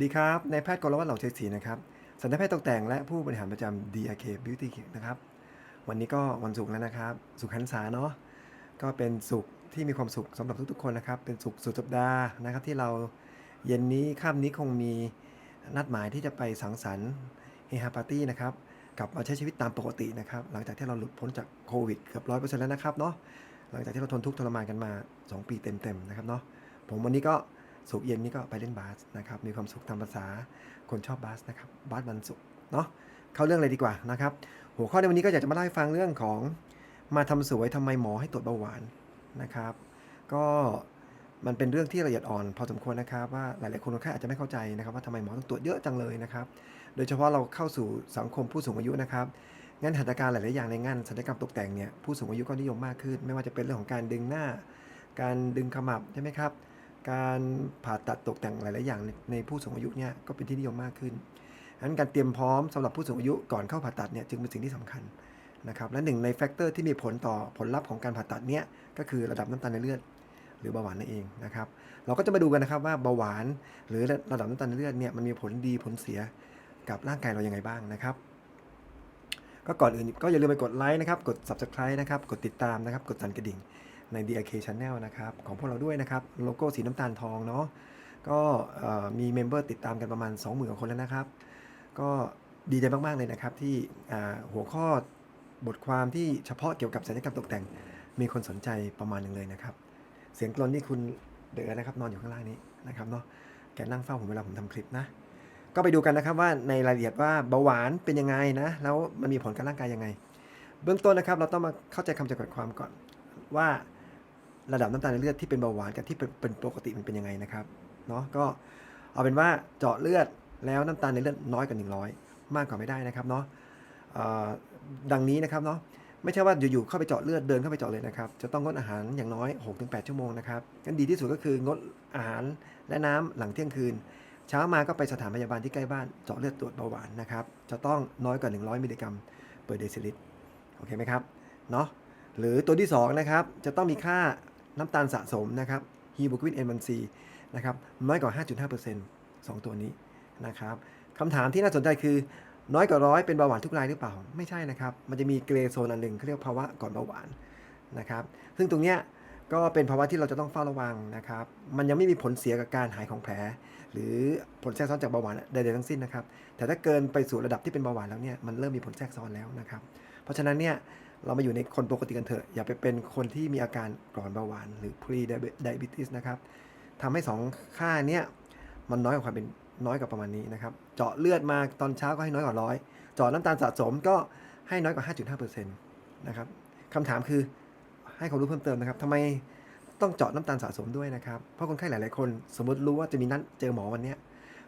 สดีครับ นายแพทย์กรวัตเหล่าชัยศรีนะครับสัญญาแพทย์ตกแต่งและผู้บริหารประจำ DRK Beauty Clinic นะครับ วันนี้ก็วันศุกร์แล้วนะครับ สุขหันษาเนาะ ก็เป็นสุขที่มีความสุขสำหรับทุกๆ คนนะครับ เป็นสุขสุดสัปดาห์นะครับ ที่เราเย็นนี้ค่ำนี้คงมีนัดหมายที่จะไปสังสรรค์เฮฮาปาร์ตี้นะครับ กลับมาใช้ชีวิตตามปกตินะครับ หลังจากที่เราหลุดพ้นจากโควิดเกือบร้อยเปอร์เซ็นต์แล้วนะครับเนาะ หลังจากที่เราทนทุกข์ทรมานกันมา 2 ปีเต็มๆนะครับเนาะ ผมวันนี้ก็ สุกเย็นนี้ก็ไปเล่นบาสนะครับ มีความสุขตามภาษาคนชอบบาสนะครับ บาสวันศุกร์เนาะ เข้าเรื่องเลยดีกว่านะครับ หัวข้อในวันนี้ก็อยากจะมาเล่าให้ฟังเรื่องของมาทำสวยทำไมหมอให้ตรวจเบาหวานนะครับ ก็มันเป็นเรื่องที่ละเอียดอ่อนพอสมควรนะครับว่าหลายๆคนคนไข้อาจจะไม่เข้าใจนะครับ ว่าทำไมหมอต้องตรวจเยอะจังเลยนะครับ โดยเฉพาะเราเข้าสู่สังคมผู้สูงอายุนะครับงานหัตถการหลายๆอย่างในงานศัลยกรรมตกแต่งเนี่ยผู้สูงอายุก็นิยมมากขึ้น ไม่ว่าจะเป็นเรื่องของการดึงหน้า การดึงขมับใช่ไหมครับ การผ่าตัดตกแต่งหลาย ๆ อย่างในผู้สูงอายุเนี่ยก็เป็นที่นิยมมากขึ้นฉะนั้นการเตรียมพร้อมสำหรับผู้สูงอายุก่อนเข้าผ่าตัดเนี่ยจึงเป็นสิ่งที่สำคัญนะครับ และหนึ่งในแฟกเตอร์ที่มีผลต่อผลลัพธ์ของการผ่าตัดเนี่ยก็คือระดับน้ำตาลในเลือด หรือเบาหวานนั่นเองนะครับ เราก็จะมาดูกันนะครับว่าเบาหวานหรือระดับน้ำตาลในเลือดเนี่ยมันมีผลดีผลเสียกับร่างกายเรายังไงบ้างนะครับ ก็ก่อนอื่นก็อย่าลืมไปกดไลค์นะครับ กด subscribe นะครับ กดติดตามนะครับ กดสั่นกระดิ่ง ใน DRK Channel นะครับของพวกเราด้วยนะครับโลโก้สีน้ำตาลทองเนาะก็มีเมมเบอร์ติดตามกันประมาณ 20,000กว่าคนแล้วนะครับ ก็ดีใจมาก ๆ เลยนะครับ ที่หัวข้อบทความที่เฉพาะเกี่ยวกับศัลยกรรมตกแต่ง มีคนสนใจประมาณหนึ่งเลยนะครับ เสียงกลอนนี่คุณเด๋อนะครับ นอนอยู่ข้างล่างนี้นะครับเนาะแกนั่งเฝ้าผมเวลาผมทำคลิปนะ ก็ไปดูกันนะครับว่าในรายละเอียดว่าเบาหวานเป็นยังไงนะ แล้วมันมีผลกับร่างกายยังไง เบื้องต้นนะครับ เราต้องมาเข้าใจคำจำกัดความก่อนว่า ระดับน้ำตาลในเลือดที่เป็นเบาหวานกับที่เป็นปกติมันเป็นยังไงนะครับเนาะก็เอาเป็นว่าเจาะเลือดแล้วน้ำตาลในเลือดน้อยกว่า100 มากกว่าไม่ได้นะครับเนาะดังนี้นะครับเนาะไม่ใช่ว่าอยู่ๆเข้าไปเจาะเลือดเดินเข้าไปเจาะเลยนะครับ จะต้องงดอาหารอย่างน้อย 6-8 ชั่วโมงนะครับงั้นดีที่สุดก็คืองดอาหารและน้ำหลังเที่ยงคืน เช้ามาก็ไปสถานพยาบาลที่ใกล้บ้านเจาะเลือดตรวจเบาหวานนะครับ จะต้องน้อยกว่า 100 มิลลิกรัมเปอร์เดซิลิตรโอเคไหมครับเนาะหรือตัวที่2นะครับจะต้องมีค่า น้ำตาลสะสมนะครับฮีโมกลบิน A1C นะครับน้อยกว่า 5.5% 2 ตัวนี้นะครับคำถามที่น่าสนใจคือน้อยกว่าร้อยเป็นเบาหวานทุกรายหรือเปล่า ไม่ใช่นะครับ มันจะมีเกรโซนอันหนึ่งเขาเรียกภาวะก่อนเบาหวานนะครับ ซึ่งตรงเนี้ยก็เป็นภาวะที่เราจะต้องเฝ้าระวังนะครับ มันยังไม่มีผลเสียกับการหายของแผล หรือผลแทรกซ้อนจากเบาหวานใดๆทั้งสิ้นนะครับ แต่ถ้าเกินไปสู่ระดับที่เป็นเบาหวานแล้วเนี่ยมันเริ่มมีผลแทรกซ้อนแล้วนะครับ เพราะฉะนั้นเนี่ย เรามาอยู่ในคนปกติกันเถอะ อย่าไปเป็นคนที่มีอาการก่อนเบาหวาน หรือ pre diabetes นะครับทำให้สองค่าเนี้ยมันน้อยกว่าความเป็นน้อยกว่าประมาณนี้นะครับ เจาะเลือดมาตอนเช้าก็ให้น้อยกว่าร้อยเจาะน้ำตาลสะสมก็ให้น้อยกว่า 5.5%นะครับคำถามคือให้ความรู้เพิ่มเติมนะครับทำไมต้องเจาะน้ำตาลสะสมด้วยนะครับ เพราะคนไข้หลาย ๆ คน สมมติรู้ว่าจะมีนัดเจอหมอวันนี้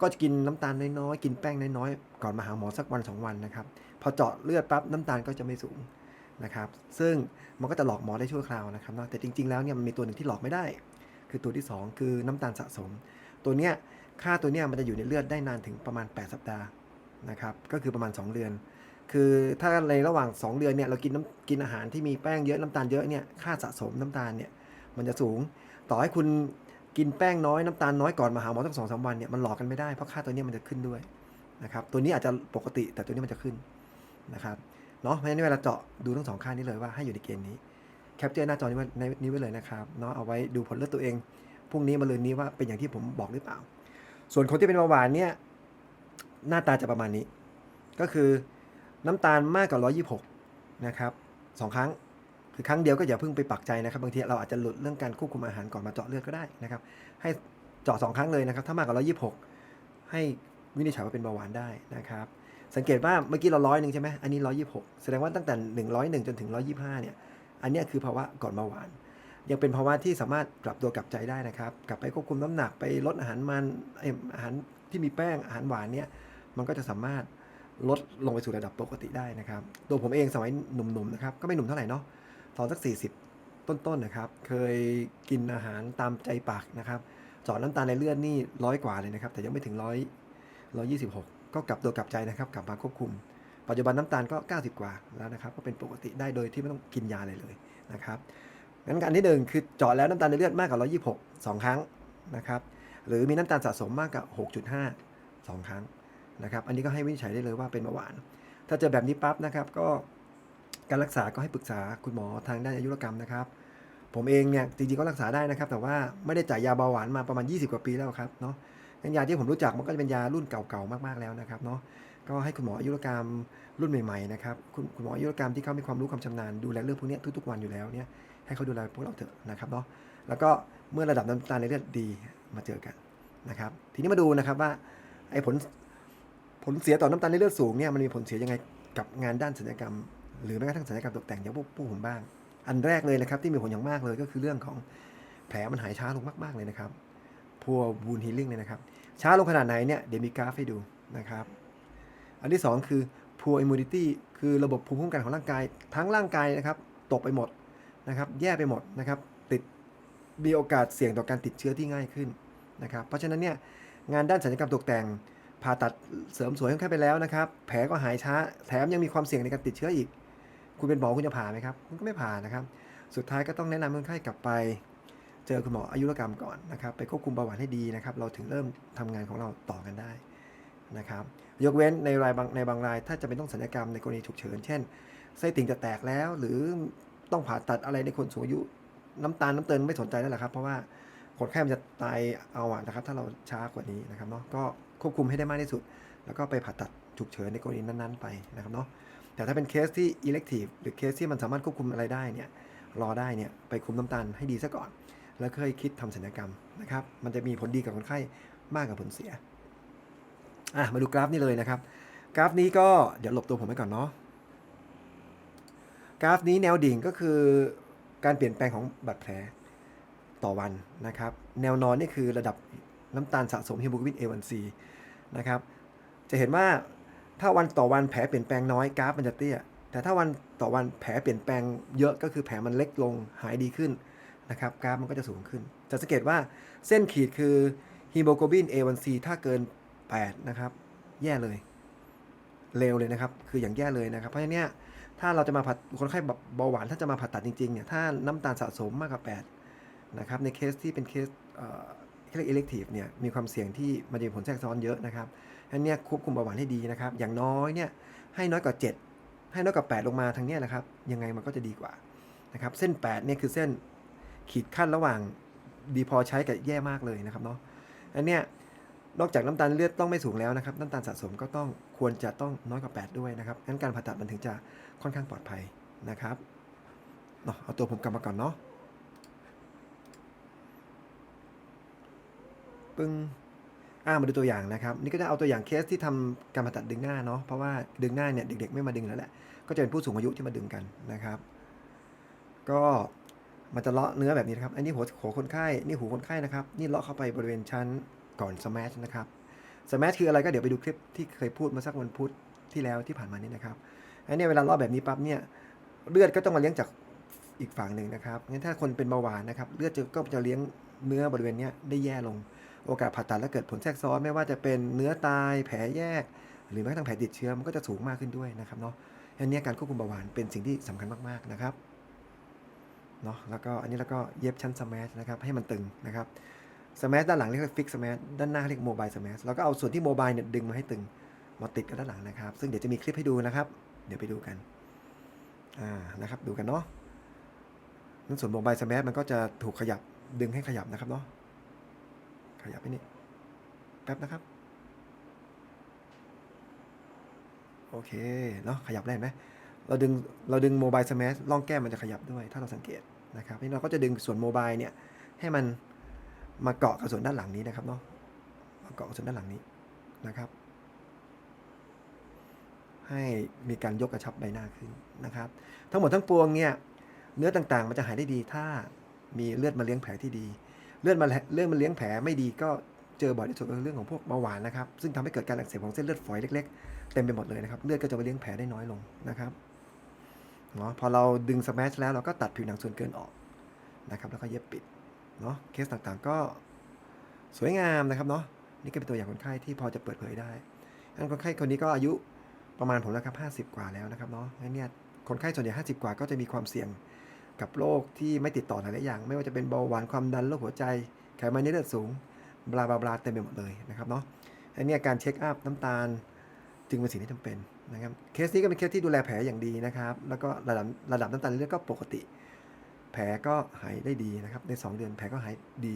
ก็จะกินน้ำตาลน้อยๆ กินแป้งน้อยๆ ก่อนมาหาหมอสักวันสองวันนะครับ พอเจาะเลือดปั๊บน้ำตาลก็จะไม่สูง นะครับซึ่งมันก็จะหลอกหมอได้ชั่วคราวนะครับเนาะแต่จริง ๆ แล้วเนี่ยมันมีตัวหนึ่งที่หลอกไม่ได้ คือตัวที่สองคือน้ำตาลสะสม ตัวเนี้ยค่าตัวเนี้ยมันจะอยู่ในเลือดได้นานถึงประมาณ 8 สัปดาห์นะครับก็คือประมาณ 2 เดือน คือถ้าในระหว่าง 2 เดือนเนี่ยเรากินน้ำกินอาหารที่มีแป้งเยอะน้ำตาลเยอะเนี่ยค่าสะสมน้ำตาลเนี่ยมันจะสูง ต่อให้คุณกินแป้งน้อยน้ำตาลน้อยก่อนมาหาหมอตั้งสองสามวันเนี่ยมันหลอกกันไม่ได้เพราะค่าตัวเนี้ยมันจะขึ้นด้วยนะครับตัวนี้อาจจะปกติแต่ตัวนี้มันจะขึ้นนะครับ เนาะเพราะฉะนั้นเวลาเจาะดูทั้งสองค่านี้เลยว่าให้อยู่ในเกณฑ์นี้แคปเจอร์หน้าจอนี้ไว้ในนี้ไว้เลยนะครับเนาะเอาไว้ดูผลเลือดตัวเองพรุ่งนี้มาเลยนี้ว่าเป็นอย่างที่ผมบอกหรือเปล่า ส่วนคนที่เป็นเบาหวานเนี่ยหน้าตาจะประมาณนี้ ก็คือน้ำตาลมากกว่า 126 นะครับสองครั้งคือครั้งเดียวก็อย่าเพิ่งไปปักใจนะครับบางทีเราอาจจะหลุดเรื่องการควบคุมอาหารก่อนมาเจาะเลือดก็ได้นะครับ ให้เจาะสองครั้งเลยนะครับ ถ้ามากกว่า 126 ให้วินิจฉัยว่าเป็นเบาหวานได้นะครับ สังเกตว่าเมื่อกี้เราร้อยหนึ่งใช่ไหมอันนี้126แสดงว่าตั้งแต่101จนถึง125เนี่ย อันนี้คือภาวะก่อนเบาหวาน ยังเป็นภาวะที่สามารถกลับตัวกลับใจได้นะครับ กลับไปควบคุมน้ำหนักไปลดอาหารมันเอิ่มอาหารที่มีแป้งอาหารหวานเนี่ยมันก็จะสามารถลดลงไปสู่ระดับปกติได้นะครับ ตัวผมเองสมัยหนุ่มๆนะครับ ก็ไม่หนุ่มเท่าไหร่เนาะตอนสัก 40 ต้นๆนะครับ เคยกินอาหารตามใจปากนะครับจาะน้ำตาลในเลือดนี่ร้อยกว่าเลยนะครับ แต่ยังไม่ถึงร้อยร้อยยี่สิบหก ก็กลับตัวกลับใจนะครับกลับมาควบคุม ปัจจุบันน้ำตาลก็ 90 กว่าแล้วนะครับ ก็เป็นปกติได้โดยที่ไม่ต้องกินยาอะไรเลยนะครับงั้นอันที่หนึ่งคือเจาะแล้วน้ำตาลในเลือดมากกว่า 126 2 ครั้งนะครับ หรือมีน้ำตาลสะสมมากกว่า 6.5 2 ครั้งนะครับ อันนี้ก็ให้วินิจฉัยได้เลยว่าเป็นเบาหวาน ถ้าเจอแบบนี้ปั๊บนะครับก็การรักษาก็ให้ปรึกษาคุณหมอทางด้านอายุรกรรมนะครับ ผมเองเนี่ยจริงๆก็รักษาได้นะครับ แต่ว่าไม่ได้จ่ายยาเบาหวานมาประมาณ 20 กว่าปีแล้วครับเนาะ งั้นยาที่ผมรู้จักมันก็จะเป็นยารุ่นเก่าๆมากๆแล้วนะครับเนาะก็ให้คุณหมออายุรกรรมรุ่นใหม่ๆนะครับคุณคุณหมออายุรกรรมที่เขามีความรู้ความชำนาญดูแลเรื่องพวกนี้ทุกๆวันอยู่แล้วเนี่ยให้เขาดูแลพวกเราเถอะนะครับเนาะแล้วก็เมื่อระดับน้ำตาลในเลือดดีมาเจอกันนะครับ ทีนี้มาดูนะครับว่าไอ้ผลผลเสียต่อน้ำตาลในเลือดสูงเนี่ยมันมีผลเสียยังไงกับงานด้านศัลยกรรม หรือแม้กระทั่งศัลยกรรมตกแต่งอย่างพวกพวกผมบ้าง อันแรกเลยนะครับที่มีผลอย่างมากเลยก็คือเรื่องของแผลมันหายช้าลงมาก ๆเลยนะครับ พัวบูนฮีลิ่งเนี่ยนะครับ ช้าลงขนาดไหนเนี่ยเดี๋ยวมีกราฟให้ดูนะครับ อันที่ 2 คือ poor immunity คือระบบภูมิคุ้มกันของร่างกาย ทั้งร่างกายนะครับ ตกไปหมดนะครับ แย่ไปหมดนะครับ ติดมีโอกาสเสี่ยงต่อการติดเชื้อที่ง่ายขึ้นนะครับ เพราะฉะนั้นเนี่ยงานด้านศัลยกรรมตกแต่งผ่าตัดเสริมสวยของแค่ไปแล้วนะครับ แผลก็หายช้า แถมยังมีความเสี่ยงในการติดเชื้ออีก คุณเป็นหมอคุณจะผ่าไหมครับ คุณก็ไม่ผ่านะครับ สุดท้ายก็ต้องแนะนำคนไข้กลับไป เจอคุณหมออายุรกรรมก่อนนะครับ ไปควบคุมเบาหวานให้ดีนะครับ เราถึงเริ่มทำงานของเราต่อกันได้นะครับ ยกเว้นในรายบางในบางราย ถ้าจะเป็นต้องศัลยกรรมในกรณีฉุกเฉิน เช่นไส้ติ่งจะแตกแล้ว หรือต้องผ่าตัดอะไรในคนสูงอายุ น้ำตาลน้ำเตินไม่สนใจแล้วแหละครับ เพราะว่าคนไข้มันจะตายเอาอะนะครับ ถ้าเราช้ากว่านี้นะครับเนาะก็ควบคุมให้ได้มากที่สุด แล้วก็ไปผ่าตัดฉุกเฉินในกรณีนั้น ๆ ไปนะครับเนาะแต่ถ้าเป็นเคสที่ elective หรือเคสที่มันสามารถควบคุมอะไรได้เนี่ยรอได้เนี่ยไปคุมน้ำตาลให้ดีซะก่อน แล้วเคยคิดทำศัลยกรรมนะครับ มันจะมีผลดีกับคนไข้มากกว่าผลเสียอะมาดูกราฟนี้เลยนะครับ กราฟนี้ก็เดี๋ยวหลบตัวผมไว้ก่อนเนาะกราฟนี้แนวดิ่งก็คือการเปลี่ยนแปลงของบาดแผลต่อวันนะครับ แนวนอนนี่คือระดับน้ำตาลสะสมฮีโมโกลบิน A1C นะครับ จะเห็นว่าถ้าวันต่อวันแผลเปลี่ยนแปลงน้อยกราฟมันจะเตี้ย แต่ถ้าวันต่อวันแผลเปลี่ยนแปลงเยอะก็คือแผลมันเล็กลงหายดีขึ้น นะครับกราฟมันก็จะสูงขึ้น จะสังเกตว่าเส้นขีดคือฮีโมโกลบิน A1C ถ้าเกิน 8 นะครับ แย่เลยเร็วเลยนะครับ คืออย่างแย่เลยนะครับ เพราะฉะนั้นเนี่ยถ้าเราจะมาผัดคนไข้เบาหวานถ้าจะมาผ่าตัดจริงๆเนี่ยถ้าน้ำตาลสะสมมากกว่า 8 นะครับ ในเคสที่เป็นเคสเอ่อเรียก elective เนี่ยมีความเสี่ยงที่มันจะมีผลแทรกซ้อนเยอะนะครับอันเนี้ยควบคุมเบาหวานให้ดีนะครับ อย่างน้อยเนี่ยให้น้อยกว่า 7 ให้น้อยกว่า 8 ลงมาทางเนี้ยนะครับ ยังไงมันก็จะดีกว่านะครับ เส้น8เนี่ยคือเส้น ขีดขั้นระหว่างดีพอใช้กับแย่มากเลยนะครับเนาะอันเนี้ยนอกจากน้ำตาลเลือดต้องไม่สูงแล้วนะครับน้ำตาลสะสมก็ต้องควรจะต้องน้อยกว่า 8 ด้วยนะครับงั้นการผ่าตัดมันถึงจะค่อนข้างปลอดภัยนะครับเนาะเอาตัวผมกลับมาก่อนเนาะปึ้งอ่ามาดูตัวอย่างนะครับ นี่ก็จะเอาตัวอย่างเคสที่ทำการผ่าตัดดึงหน้าเนาะเพราะว่าดึงหน้าเนี่ยเด็กๆไม่มาดึงแล้วแหละก็จะเป็นผู้สูงอายุที่มาดึงกันนะครับ ก็ มันจะเลาะเนื้อแบบนี้นะครับ อันนี้หัวหัวคนไข้ นี่หูคนไข้นะครับ นี่เลาะเข้าไปบริเวณชั้นก่อนสมาชนะครับสมาชคืออะไรก็เดี๋ยวไปดูคลิปที่เคยพูดมาสักวันพุธที่แล้วที่ผ่านมานี่นะครับ อันนี้เวลาเลาะแบบนี้ปั๊บเนี่ยเลือดก็ต้องมาเลี้ยงจากอีกฝั่งหนึ่งนะครับ งั้นถ้าคนเป็นเบาหวานนะครับ เลือดจะก็จะเลี้ยงเนื้อบริเวณนี้ได้แย่ลง โอกาสผ่าตัดแล้วเกิดผลแทรกซ้อนไม่ว่าจะเป็นเนื้อตาย แผลแยก หรือแม้กระทั่งแผลติดเชื้อมันก็จะสูงมากขึ้นด้วยนะครับเนาะอันนี้การควบคุมเบาหวานเป็นสิ่งที่สำคัญมากๆนะครับ เนาะแล้วก็อันนี้แล้วก็เย็บชั้นสมาชนะครับให้มันตึงนะครับสมาชด้านหลังเรียกฟิกสมาชด้านหน้าเรียกโมบายสมาชแล้วก็เอาส่วนที่โมบายเนี่ยดึงมาให้ตึงมาติดกับด้านหลังนะครับ ซึ่งเดี๋ยวจะมีคลิปให้ดูนะครับ เดี๋ยวไปดูกันอ่านะครับดูกันเนาะนั่นส่วนโมบายสมาชมันก็จะถูกขยับดึงให้ขยับนะครับเนาะขยับไปนี่แป๊บนะครับโอเคเนาะขยับได้ไหมเราดึงเราดึงโมบายสมาร์ทล่องแก้มมันจะขยับด้วย ถ้าเราสังเกต นะครับนี่เราก็จะดึงส่วนโมบายเนี่ยให้มันมาเกาะกับส่วนด้านหลังนี้นะครับเนาะมาเกาะกับส่วนด้านหลังนี้นะครับ ให้มีการยกกระชับใบหน้าขึ้นนะครับ ทั้งหมดทั้งปวงเนี่ยเนื้อต่างๆ มันจะหายได้ดีถ้ามีเลือดมาเลี้ยงแผลที่ดี เลือดมาเลือดมาเลี้ยงแผลไม่ดีก็เจอบ่อยที่สุดเรื่องของพวกเบาหวานนะครับ ซึ่งทำให้เกิดการอักเสบของเส้นเลือดฝอยเล็ก ๆ เต็มไปหมดเลยนะครับ เลือดก็จะไปเลี้ยงแผลได้น้อยลงนะครับ เนาะพอเราดึงสแมชแล้วเราก็ตัดผิวหนังส่วนเกินออกนะครับแล้วก็เย็บปิดเนาะเคสต่างๆก็สวยงามนะครับเนาะนี่ก็เป็นตัวอย่างคนไข้ที่พอจะเปิดเผยได้งั้นคนไข้คนนี้ก็อายุประมาณผมแล้วครับ50 กว่าแล้วนะครับเนาะงั้นเนี่ยคนไข้ส่วนใหญ่50 กว่าก็จะมีความเสี่ยงกับโรคที่ไม่ติดต่อหลายๆอย่าง ไม่ว่าจะเป็นเบาหวานความดันโรคหัวใจไขมันในเลือดสูงบลาบลาบลาเต็มไปหมดเลยนะครับเนาะอันเนี้ยการเช็คอัพน้ำตาลจึงเป็นสิ่งที่จำเป็น นะครับเคสนี้ก็เป็นเคสที่ดูแลแผลอย่างดีนะครับ แล้วก็ระดับระดับน้ำตาลในเลือดก็ปกติ แผลก็หายได้ดีนะครับ ใน 2 เดือนแผลก็หายดี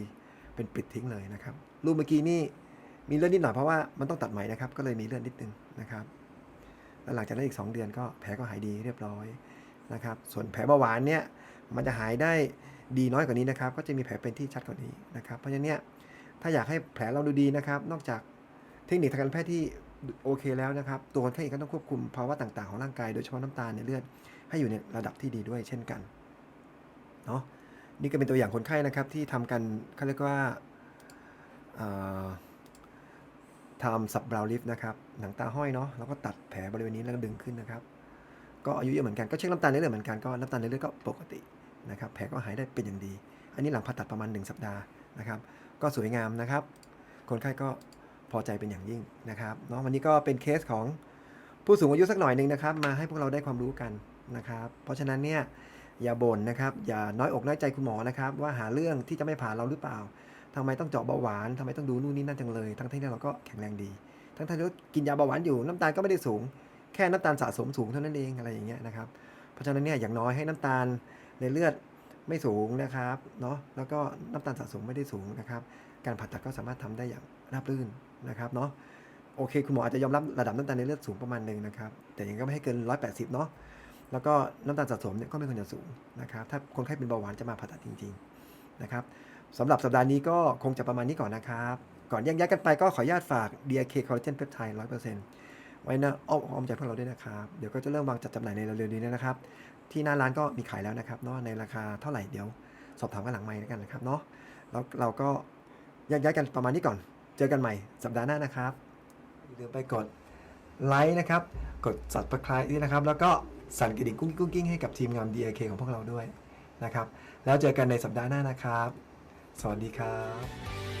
เป็นปิดทิ้งเลยนะครับ รูปเมื่อกี้นี่มีเลือดนิดหน่อยเพราะว่ามันต้องตัดไหมนะครับ ก็เลยมีเลือดนิดนึงนะครับ แล้วหลังจากนั้นอีก 2 เดือนก็แผลก็หายดีเรียบร้อยนะครับ ส่วนแผลเบาหวานเนี่ยมันจะหายได้ดีน้อยกว่านี้นะครับ ก็จะมีแผลเป็นที่ชัดกว่านี้นะครับ เพราะฉะนั้นเนี่ยถ้าอยากให้แผลเราดูดีนะครับ นอกจากเทคนิคทางการแพทย์ที่ โอเคแล้วนะครับ ตัวคนไข้เองก็ต้องควบคุมภาวะต่าง ๆ ของร่างกายโดยเฉพาะน้ำตาลในเลือดให้อยู่ในระดับที่ดีด้วยเช่นกันเนาะนี่ก็เป็นตัวอย่างคนไข้นะครับที่ทำกันเขาเรียกว่าทำสับบราวลิฟนะครับหนังตาห้อยเนาะแล้วก็ตัดแผลบริเวณนี้แล้วก็ดึงขึ้นนะครับ ก็อายุเยอะเหมือนกันก็เช็คน้ำตาลในเลือดเหมือนกันก็น้ำตาลในเลือดก็ปกตินะครับแผลก็หายได้เป็นอย่างดี อันนี้หลังผ่าตัดประมาณ 1 สัปดาห์นะครับ ก็สวยงามนะครับ คนไข้ก็ พอใจเป็นอย่างยิ่งนะครับเนาะวันนี้ก็เป็นเคสของผู้สูงอายุสักหน่อยหนึ่งนะครับ มาให้พวกเราได้ความรู้กันนะครับ เพราะฉะนั้นเนี่ยอย่าบ่นนะครับ อย่าน้อยอกน้อยใจคุณหมอนะครับ ว่าหาเรื่องที่จะไม่ผ่านเราหรือเปล่าทำไมต้องเจาะเบาหวานทำไมต้องดูนู่นนี่นั่นจังเลย ทั้งที่เราก็แข็งแรงดี ทั้งที่เรากินยาเบาหวานอยู่น้ำตาลก็ไม่ได้สูง แค่น้ำตาลสะสมสูงเท่านั้นเองอะไรอย่างเงี้ยนะครับ เพราะฉะนั้นเนี่ยอย่างน้อยให้น้ำตาลในเลือดไม่สูงนะครับเนาะแล้วก็น้ำตาลสะสมไม่ได้สูงนะครับ การผ่าตัดก็สามารถทำได้อย่างราบรื่น นะครับเนาะโอเค คุณหมออาจจะยอมรับระดับน้ำตาลในเลือดสูงประมาณหนึ่งนะครับ แต่ยังก็ไม่ให้เกิน 180 เนาะแล้วก็น้ำตาลสะสมเนี่ยก็ไม่ควรจะสูงนะครับ ถ้าคนไข้เป็นเบาหวานจะมาผ่าตัดจริง ๆนะครับสำหรับสัปดาห์นี้ก็คงจะประมาณนี้ก่อนนะครับ ก่อนแยกย้ายกันไปก็ขออนุญาตฝาก DRK Collagen Peptide 100%ไว้นะอ้อมอ้อมใจพวกเราด้วยนะครับ เดี๋ยวก็จะเริ่มวางจัดจำหน่ายในเร็วๆนี้นะครับ ที่หน้าร้านก็มีขายแล้วนะครับเนาะในราคาเท่าไหร่เดี๋ยว สอบถามกันหลังไมค์แล้วกันนะครับเนาะแล้วเราก็แยกย้ายกันประมาณนี้ก่อน จอกันใหม่สัปดาห์หน้านะครับอย่าลืมไปกดไลค์นะครับ กด subscribe ด้วยนะครับ แล้วก็สั่นกระดิ่งกุ้งกิ้งกุ้งกิ้งให้กับทีมงาน DIK ของพวกเราด้วยนะครับ แล้วเจอกันในสัปดาห์หน้านะครับ สวัสดีครับ